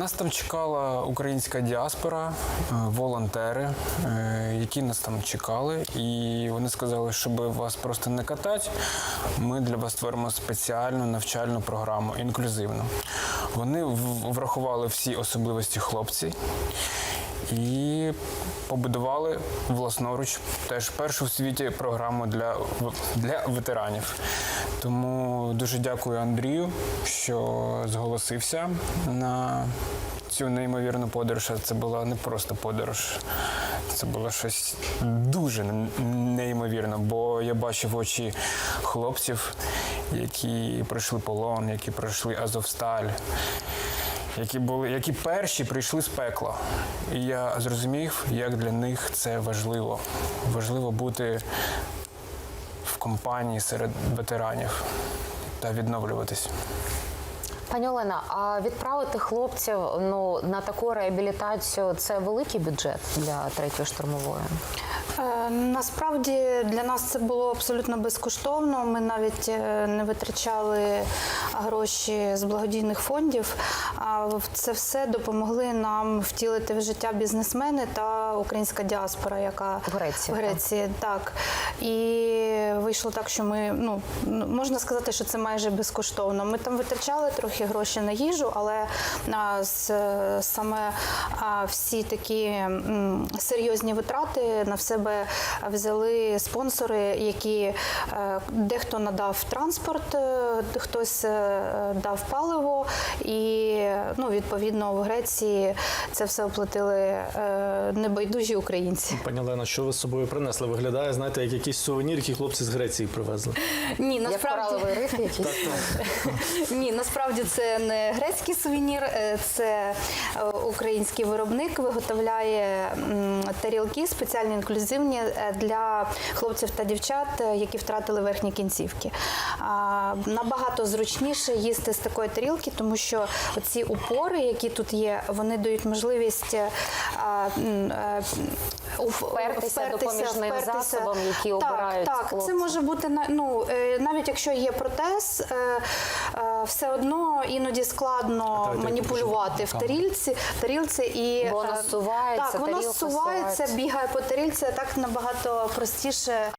Нас там чекала українська діаспора, е, волонтери, е, які нас там чекали, і вони сказали, щоб вас просто не катати, ми для вас створимо спеціальну навчальну програму, інклюзивну. Вони врахували всі особливості хлопців і побудували власноруч теж першу в світі програму для, для ветеранів. Тому дуже дякую Андрію, що зголосився на цю неймовірну подорож. Це була не просто подорож, це було щось дуже неймовірне, бо я бачив очі хлопців, які пройшли полон, які пройшли Азовсталь які були, які перші прийшли з пекла. І я зрозумів, як для них це важливо. Важливо бути в компанії серед ветеранів та відновлюватись. Пані Олена, а відправити хлопців ну на таку реабілітацію це великий бюджет для третьої штурмової. Е, Насправді для нас це було абсолютно безкоштовно. Ми навіть е, не витрачали гроші з благодійних фондів. Це все допомогли нам втілити в життя бізнесмени та українська діаспора, яка В Греції, в Греції так. І вийшло так, що ми ну ну, можна сказати, що це майже безкоштовно. Ми там витрачали трохи гроші на їжу, але з, саме всі такі серйозні витрати на себе взяли спонсори, які е, дехто надав транспорт, е, хтось е, дав паливо, і ну відповідно в Греції це все оплатили е, небайдужі українці. Пані Олена, що ви з собою принесли? Виглядає, знаєте, як якийсь сувенір, який хлопці з Греції привезли. Ні, насправді якийсь. ні, насправді це не грецький сувенір, е, це е, український виробник виготовляє тарілки спеціальні інклюзивні для хлопців та дівчат, які втратили верхні кінцівки. Набагато зручніше їсти з такої тарілки, тому що ці упори, які тут є, вони дають можливість е, а, м, е, Впертися допоміжним впертися. засобам, які так, обирають Так, хлопці. це може бути ну, е, навіть якщо є протез, все одно іноді складно Давайте маніпулювати в тарілці, тарілці і Бо воно зсувається, так, воно зсувається. бігає по тарілці, а так набагато простіше.